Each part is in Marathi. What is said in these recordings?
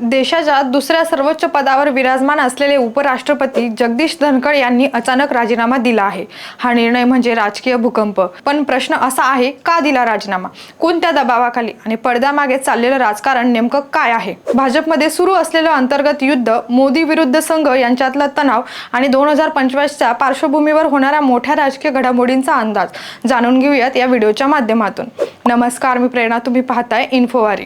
देशाच्या दुसऱ्या सर्वोच्च पदावर विराजमान असलेले उपराष्ट्रपती जगदीश धनखड यांनी अचानक राजीनामा दिला आहे. हा निर्णय म्हणजे राजकीय भूकंप. पण प्रश्न असा आहे का दिला राजीनामा? कोणत्या दबावाखाली आणि पडद्यामागे चाललेलं राजकारण नेमकं काय आहे? भाजपमध्ये सुरू असलेलं अंतर्गत युद्ध मोदी विरुद्ध संघ यांच्यातला तणाव आणि दोन हजार पंचवीसच्या पार्श्वभूमीवर होणाऱ्या मोठ्या राजकीय घडामोडींचा अंदाज. जाणून घेऊयात या व्हिडिओच्या माध्यमातून. नमस्कार मी प्रेरणा. तुम्ही पाहताय इन्फोवारी.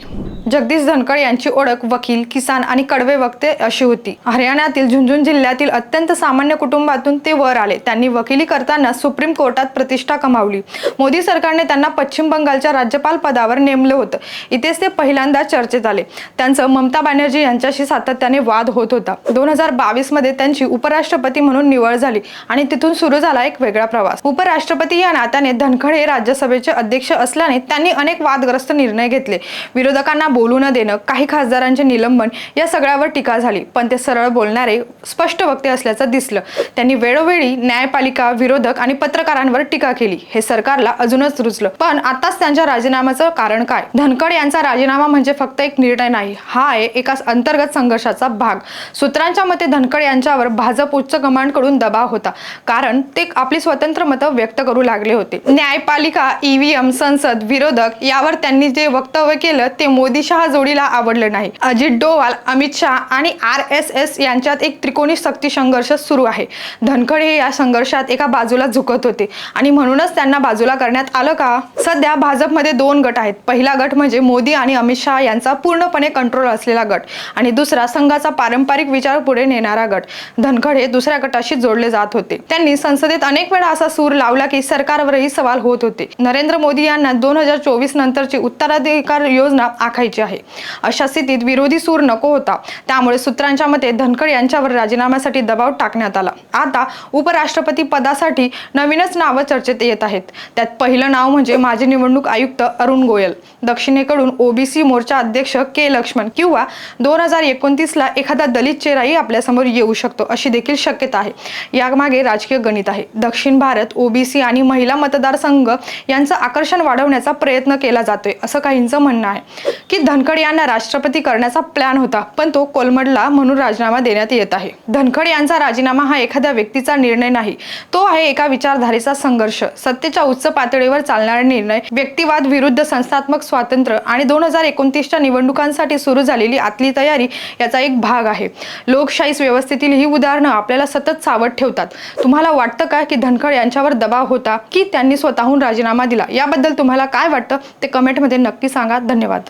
जगदीश धनखड यांची ओळख वकील किसान आणि कडवे वक्ते अशी होती. हरियाणातील झुंझुन जिल्ह्यातील अत्यंत सामान्य कुटुंबातून ते वर आले. त्यांनी वकिली करताना सुप्रीम कोर्टात प्रतिष्ठा कमावली. मोदी सरकारने त्यांना पश्चिम बंगालच्या राज्यपाल पदावर नेमलं होतं. इथेच ते पहिल्यांदा चर्चेत आले. त्यांचं ममता बॅनर्जी यांच्याशी सातत्याने वाद होत होता. दोन हजार बावीसमध्ये त्यांची उपराष्ट्रपती म्हणून निवड झाली आणि तिथून सुरू झाला एक वेगळा प्रवास. उपराष्ट्रपती या नात्याने धनखड हे राज्यसभेचे अध्यक्ष असल्याने त्यांनी अनेक वादग्रस्त निर्णय घेतले. विरोधकांना बोलू न देणं काही खासदारांचे निलंबन या सगळ्यावर टीका झाली. पण ते सरळ बोलणारे स्पष्ट वक्ते असल्याचं दिसलं. त्यांनी वेळोवेळी न्यायपालिका विरोधक आणि पत्रकारांवर टीका केली. हे सरकारला अजूनच रुचलं पण आताच त्यांच्या राजीनाम्याचं कारण काय? धनखड यांचा राजीनामा म्हणजे फक्त एक निर्णय नाही. हा आहे एका अंतर्गत संघर्षाचा भाग. सूत्रांच्या मते धनखड यांच्यावर भाजप उच्च कमांडकडून दबाव होता. कारण ते आपली स्वतंत्र मतं व्यक्त करू लागले होते. न्यायपालिका ईव्हीएम संसद विरोधक यावर त्यांनी जे वक्तव्य केलं ते मोदी शहा जोडीला आवडलं नाही. अजित डोवाल अमित शहा आणि आर एस एस यांच्यात एक त्रिकोणी शक्ती संघर्ष सुरू आहे. धनखड हे या संघर्षात एका बाजूला झुकत होते आणि म्हणूनच त्यांना बाजूला करण्यात आलं का? सध्या भाजपमध्ये दोन गट आहेत. पहिला गट म्हणजे मोदी आणि अमित शहा यांचा पूर्णपणे कंट्रोल असलेला गट आणि दुसरा संघाचा पारंपरिक विचार पुढे नेणारा गट. धनखड हे दुसऱ्या गटाशी जोडले जात होते. त्यांनी संसदेत अनेक वेळा असा सूर लावला की सरकारवरही सवाल होत होते. नरेंद्र मोदी यांना दोन हजार चोवीस नंतरची उत्तराधिकार योजना आखायची करायची आहे. अशा स्थितीत विरोधी सूर नको होता. त्यामुळे सूत्रांच्या मते धनखड यांच्यावर राजीनाम्यासाठी दबाव टाकण्यात आला. आता उपराष्ट्रपती पदासाठी नवीनच नावं चर्चेत येत आहेत. त्यात पहिलं नाव म्हणजे माजी निवडणूक आयुक्त अरुण गोयल. दक्षिणेकडून ओबीसी मोर्चा अध्यक्ष के लक्ष्मण किंवा दोन हजार एकोणतीसला एखादा दलित चेहराही आपल्यासमोर येऊ शकतो अशी देखील शक्यता आहे. यामागे राजकीय गणित आहे. दक्षिण भारत ओबीसी आणि महिला मतदारसंघ यांचं आकर्षण वाढवण्याचा प्रयत्न केला जातोय असं काहींचं म्हणणं आहे. की धनखड यांना राष्ट्रपती करण्याचा प्लॅन होता पण तो कोलमडला म्हणून राजीनामा देण्यात येत आहे. धनखड यांचा राजीनामा हा एखाद्या व्यक्तीचा निर्णय नाही. तो आहे एका विचारधारेचा संघर्ष. सत्तेच्या उच्च पातळीवर चालणारा निर्णय व्यक्तिवाद विरुद्ध संस्थात्मक स्वातंत्र्य आणि दोन हजार एकोणतीसच्या निवडणुकांसाठी सुरू झालेली आतली तयारी याचा एक भाग आहे. लोकशाही व्यवस्थेतील ही उदाहरणं आपल्याला सतत सावध ठेवतात. तुम्हाला वाटतं का की धनखड यांच्यावर दबाव होता की त्यांनी स्वतःहून राजीनामा दिला? याबद्दल तुम्हाला काय वाटतं? ते कमेंटमध्ये नक्की सांगा. धन्यवाद.